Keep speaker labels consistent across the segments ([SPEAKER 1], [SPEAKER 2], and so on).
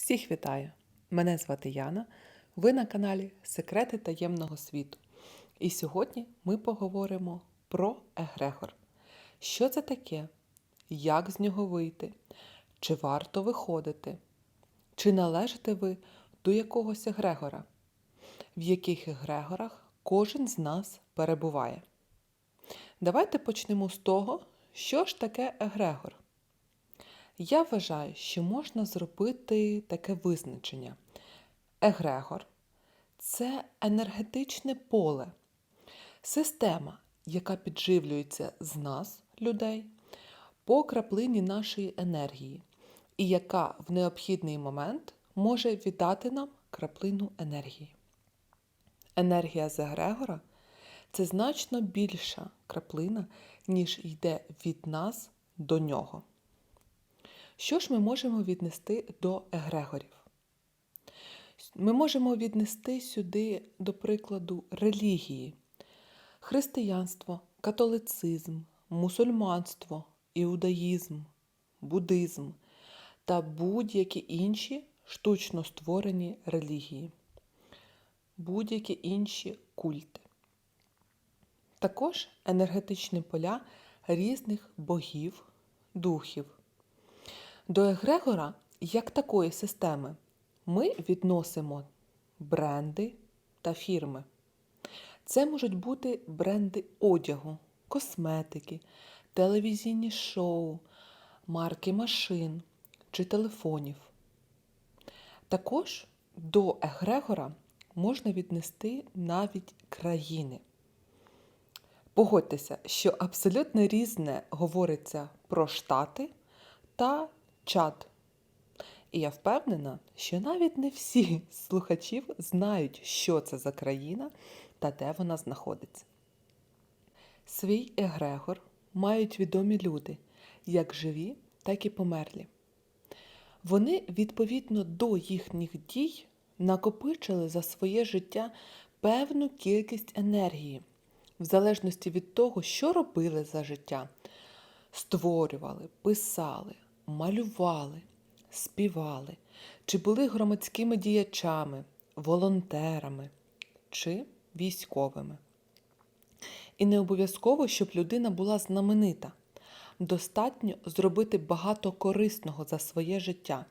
[SPEAKER 1] Всіх вітаю! Мене звати Яна. Ви на каналі Секрети таємного світу. І сьогодні ми поговоримо про Егрегор. Що це таке? Як з нього вийти? Чи варто виходити? Чи належите ви до якогось Егрегора? В яких Егрегорах кожен з нас перебуває? Давайте почнемо з того, що ж таке Егрегор. Я вважаю, що можна зробити таке визначення. Егрегор це енергетичне поле, система, яка підживлюється з нас, людей, по краплині нашої енергії, і яка в необхідний момент може віддати нам краплину енергії. Енергія з Егрегора це значно більша краплина, ніж йде від нас до нього. Що ж ми можемо віднести до егрегорів? Ми можемо віднести сюди, до прикладу, релігії, християнство, католицизм, мусульманство, іудаїзм, буддизм та будь-які інші штучно створені релігії, будь-які інші культи. Також енергетичні поля різних богів, духів. До Егрегора, як такої системи, ми відносимо бренди та фірми. Це можуть бути бренди одягу, косметики, телевізійні шоу, марки машин чи телефонів. Також до Егрегора можна віднести навіть країни. Погодьтеся, що абсолютно різне говориться про Штати та чат. І я впевнена, що навіть не всі слухачів знають, що це за країна та де вона знаходиться. Свій егрегор мають відомі люди, як живі, так і померлі. Вони, відповідно до їхніх дій, накопичили за своє життя певну кількість енергії, в залежності від того, що робили за життя. Створювали, писали, малювали, співали, чи були громадськими діячами, волонтерами чи військовими. І не обов'язково, щоб людина була знаменита. Достатньо зробити багато корисного за своє життя.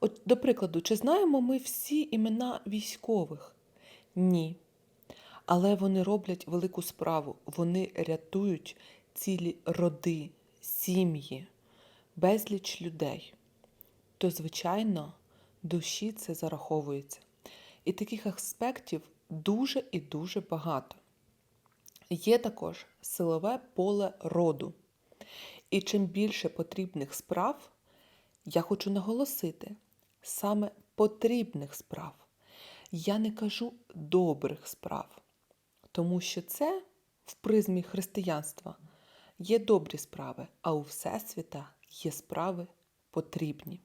[SPEAKER 1] От, до прикладу, чи знаємо ми всі імена військових? Ні. Але вони роблять велику справу. Вони рятують цілі роди, сім'ї безліч людей, то, звичайно, душі це зараховується. І таких аспектів дуже і дуже багато. Є також силове поле роду. І чим більше потрібних справ, я хочу наголосити, саме потрібних справ. Я не кажу добрих справ, тому що це в призмі християнства є добрі справи, а у Всесвіта є справи потрібні.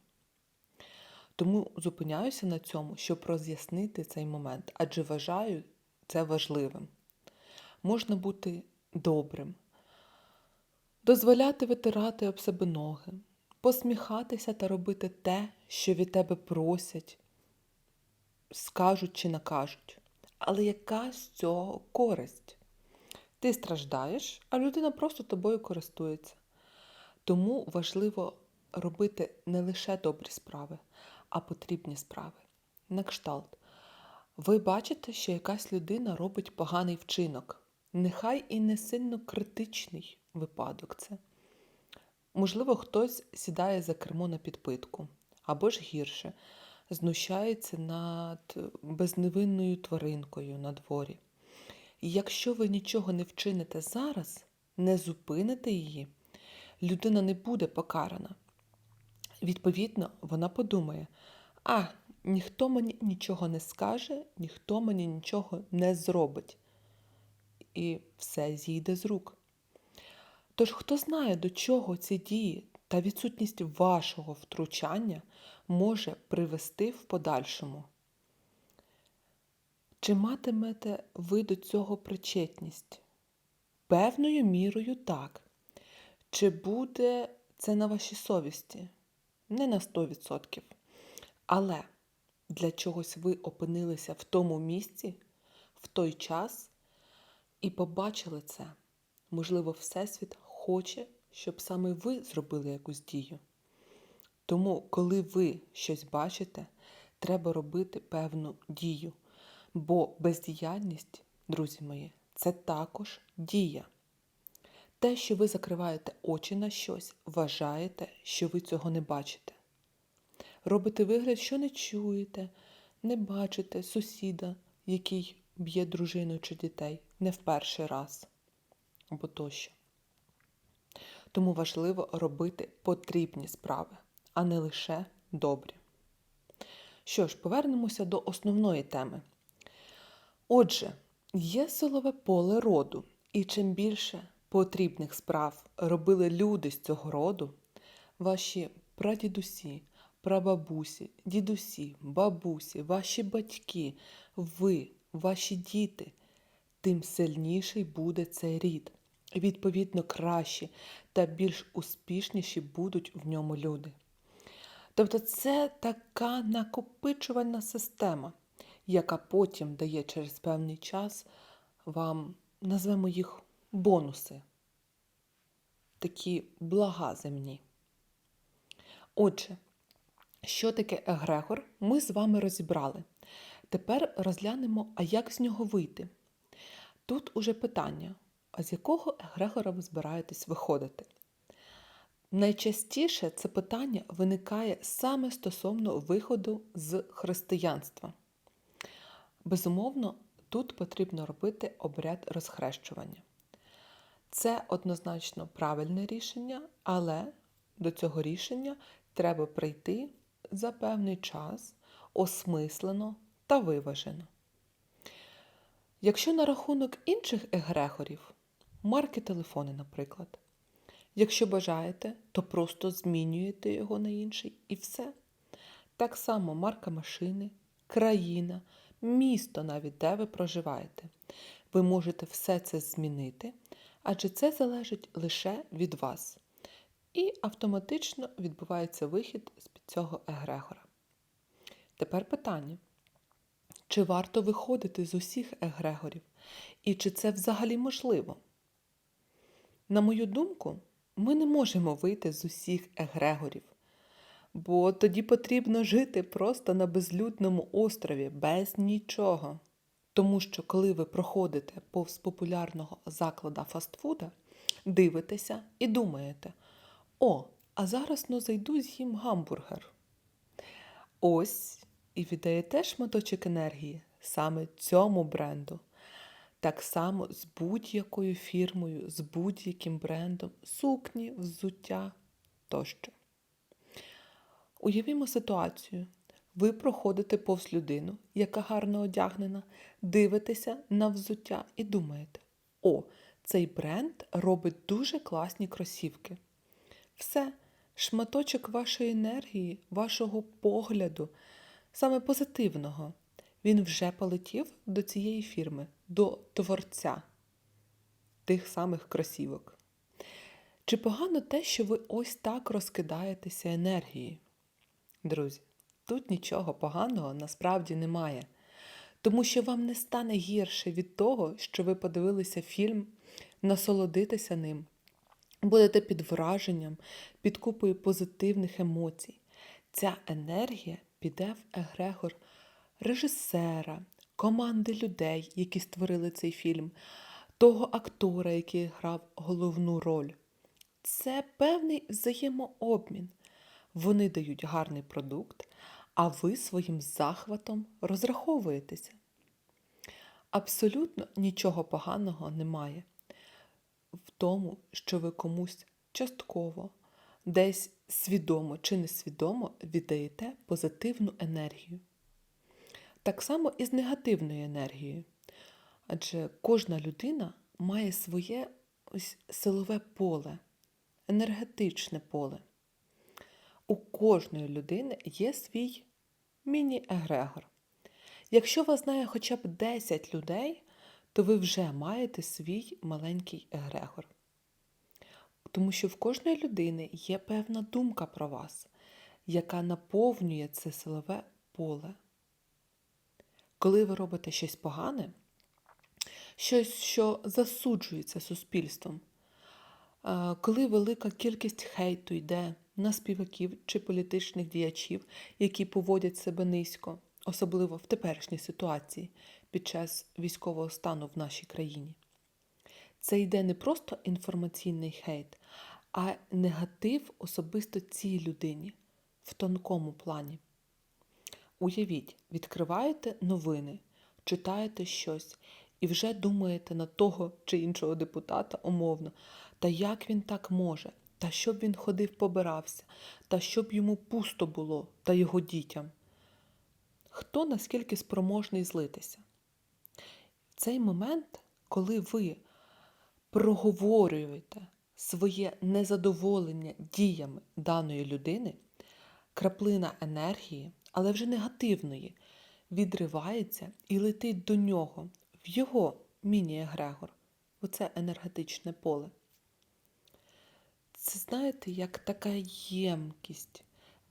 [SPEAKER 1] Тому зупиняюся на цьому, щоб роз'яснити цей момент, адже вважаю це важливим. Можна бути добрим, дозволяти витирати об себе ноги, посміхатися та робити те, що від тебе просять, скажуть чи накажуть. Але яка з цього користь? Ти страждаєш, а людина просто тобою користується. Тому важливо робити не лише добрі справи, а потрібні справи. На кшталт. Ви бачите, що якась людина робить поганий вчинок. Нехай і не сильно критичний випадок це. Можливо, хтось сідає за кермо на підпитку, або ж гірше, знущається над безневинною тваринкою на дворі. І якщо ви нічого не вчините зараз, не зупините її людина не буде покарана. Відповідно, вона подумає: а, ніхто мені нічого не скаже, ніхто мені нічого не зробить. І все зійде з рук. Тож, хто знає, до чого ці дії та відсутність вашого втручання може привести в подальшому? Чи матимете ви до цього причетність? Певною мірою так. Чи буде це на вашій совісті? Не на 100%. Але для чогось ви опинилися в тому місці, в той час і побачили це. Можливо, Всесвіт хоче, щоб саме ви зробили якусь дію. Тому, коли ви щось бачите, треба робити певну дію. Бо бездіяльність, друзі мої, це також дія. Те, що ви закриваєте очі на щось, вважаєте, що ви цього не бачите. Робите вигляд, що не чуєте, не бачите сусіда, який б'є дружину чи дітей не в перший раз або тощо. Тому важливо робити потрібні справи, а не лише добрі. Що ж, повернемося до основної теми. Отже, є силове поле роду, і чим більше потрібних справ робили люди з цього роду, ваші прадідусі, прабабусі, дідусі, бабусі, ваші батьки, ви, ваші діти, тим сильніший буде цей рід. Відповідно, кращі та більш успішніші будуть в ньому люди. Тобто це така накопичувальна система, яка потім дає через певний час вам, назвемо їх бонуси, такі блага земні. Отже, що таке егрегор, ми з вами розібрали. Тепер розглянемо, а як з нього вийти. Тут уже питання: а з якого егрегора ви збираєтесь виходити? Найчастіше це питання виникає саме стосовно виходу з християнства. Безумовно, тут потрібно робити обряд розхрещування. Це однозначно правильне рішення, але до цього рішення треба прийти за певний час осмислено та виважено. Якщо на рахунок інших егрегорів, марки телефони, наприклад, якщо бажаєте, то просто змінюєте його на інший і все. Так само марка машини, країна, місто, навіть де ви проживаєте. Ви можете все це змінити, адже це залежить лише від вас. І автоматично відбувається вихід з під цього егрегора. Тепер питання. Чи варто виходити з усіх егрегорів? І чи це взагалі можливо? На мою думку, ми не можемо вийти з усіх егрегорів, бо тоді потрібно жити просто на безлюдному острові без нічого. Тому що, коли ви проходите повз популярного заклада фастфуда, дивитеся і думаєте: о, а зараз ну зайду з'їм гамбургер. Ось і віддаєте шматочок енергії саме цьому бренду. Так само з будь-якою фірмою, з будь-яким брендом, сукні, взуття тощо. Уявімо ситуацію. Ви проходите повз людину, яка гарно одягнена, дивитеся на взуття і думаєте: о, цей бренд робить дуже класні кросівки. Все, шматочок вашої енергії, вашого погляду, саме позитивного, він вже полетів до цієї фірми, до творця тих самих кросівок. Чи погано те, що ви ось так розкидаєтеся енергією? Друзі, тут нічого поганого насправді немає, тому що вам не стане гірше від того, що ви подивилися фільм, насолодитеся ним, будете під враженням, під купою позитивних емоцій. Ця енергія піде в егрегор режисера, команди людей, які створили цей фільм, того актора, який грав головну роль. Це певний взаємообмін. Вони дають гарний продукт, а ви своїм захватом розраховуєтеся. Абсолютно нічого поганого немає в тому, що ви комусь частково, десь свідомо чи несвідомо віддаєте позитивну енергію. Так само і з негативною енергією. Адже кожна людина має своє ось силове поле, енергетичне поле. Кожної людини є свій міні-егрегор. Якщо вас знає хоча б 10 людей, то ви вже маєте свій маленький егрегор. Тому що в кожної людини є певна думка про вас, яка наповнює це силове поле. Коли ви робите щось погане, щось, що засуджується суспільством, коли велика кількість хейту йде на співаків чи політичних діячів, які поводять себе низько, особливо в теперішній ситуації під час військового стану в нашій країні. Це йде не просто інформаційний хейт, а негатив особисто цій людині в тонкому плані. Уявіть, відкриваєте новини, читаєте щось і вже думаєте на того чи іншого депутата умовно, та як він так може, та щоб він ходив побирався, та щоб йому пусто було та його дітям. Хто наскільки спроможний злитися? В цей момент, коли ви проговорюєте своє незадоволення діями даної людини, краплина енергії, але вже негативної, відривається і летить до нього, в його міні-егрегор, оце енергетичне поле. Це знаєте, як така ємкість,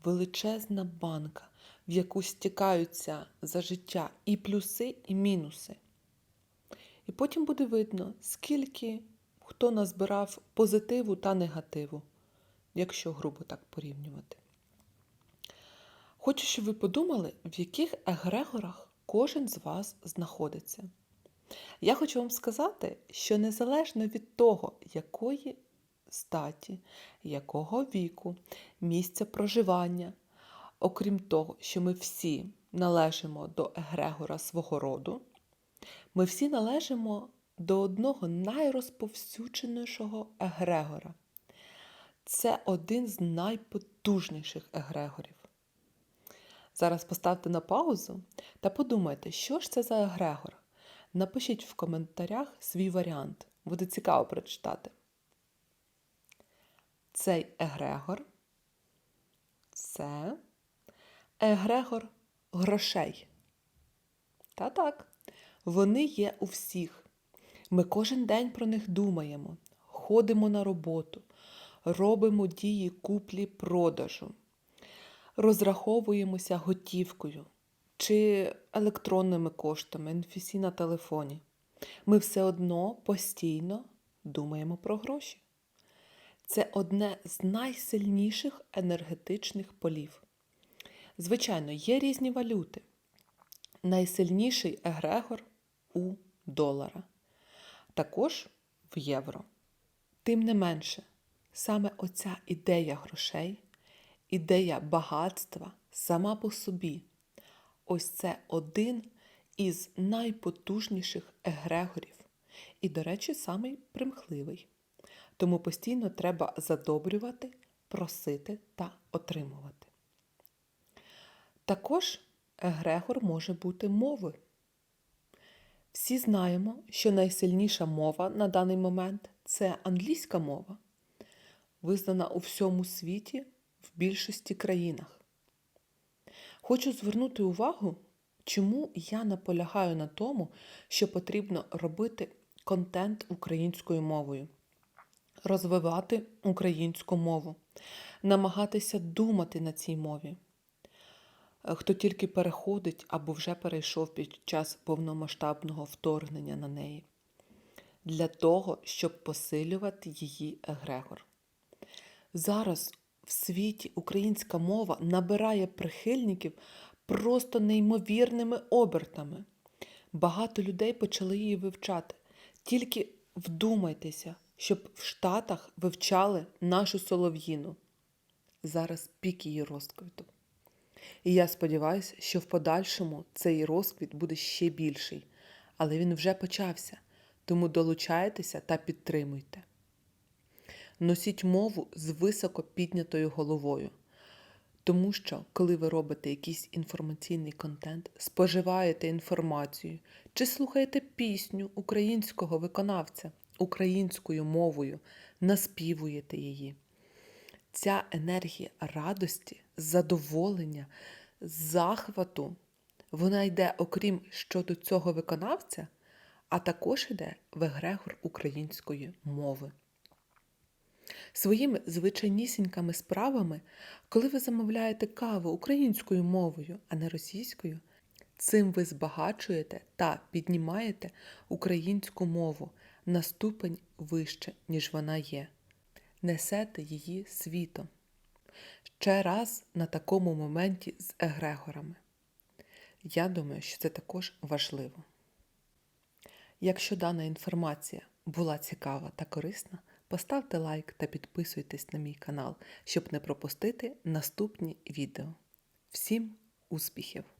[SPEAKER 1] величезна банка, в яку стікаються за життя і плюси, і мінуси. І потім буде видно, скільки хто назбирав позитиву та негативу, якщо грубо так порівнювати. Хочу, щоб ви подумали, в яких егрегорах кожен з вас знаходиться. Я хочу вам сказати, що незалежно від того, якої статі, якого віку, місця проживання, окрім того, що ми всі належимо до егрегора свого роду, ми всі належимо до одного найрозповсюдженішого егрегора. Це один з найпотужніших егрегорів. Зараз поставте на паузу та подумайте, що ж це за егрегор. Напишіть в коментарях свій варіант. Буде цікаво прочитати. Цей егрегор це егрегор грошей. Та так, вони є у всіх. Ми кожен день про них думаємо, ходимо на роботу, робимо дії куплі-продажу, розраховуємося готівкою чи електронними коштами, NFC на телефоні. Ми все одно постійно думаємо про гроші. Це одне з найсильніших енергетичних полів. Звичайно, є різні валюти. Найсильніший егрегор у долара, також в євро. Тим не менше, саме оця ідея грошей, ідея багатства сама по собі, ось це один із найпотужніших егрегорів. І, до речі, самий примхливий. Тому постійно треба задобрювати, просити та отримувати. Також егрегор може бути мови. Всі знаємо, що найсильніша мова на даний момент це англійська мова, визнана у всьому світі в більшості країнах. Хочу звернути увагу, чому я наполягаю на тому, що потрібно робити контент українською мовою, розвивати українську мову, намагатися думати на цій мові. Хто тільки переходить або вже перейшов під час повномасштабного вторгнення на неї, для того, щоб посилювати її егрегор. Зараз в світі українська мова набирає прихильників просто неймовірними обертами. Багато людей почали її вивчати. Тільки вдумайтеся, щоб в Штатах вивчали нашу солов'їну. Зараз пік її розквіту. І я сподіваюся, що в подальшому цей розквіт буде ще більший, але він вже почався, тому долучайтеся та підтримуйте. Носіть мову з високо піднятою головою, тому що, коли ви робите якийсь інформаційний контент, споживаєте інформацію чи слухаєте пісню українського виконавця українською мовою, наспівуєте її. Ця енергія радості, задоволення, захвату, вона йде, окрім щодо цього виконавця, а також йде в егрегор української мови. Своїми звичайнісінькими справами, коли ви замовляєте каву українською мовою, а не російською, цим ви збагачуєте та піднімаєте українську мову на ступень вище, ніж вона є. Несете її світом. Ще раз на такому моменті з егрегорами. Я думаю, що це також важливо. Якщо дана інформація була цікава та корисна, поставте лайк та підписуйтесь на мій канал, щоб не пропустити наступні відео. Всім успіхів!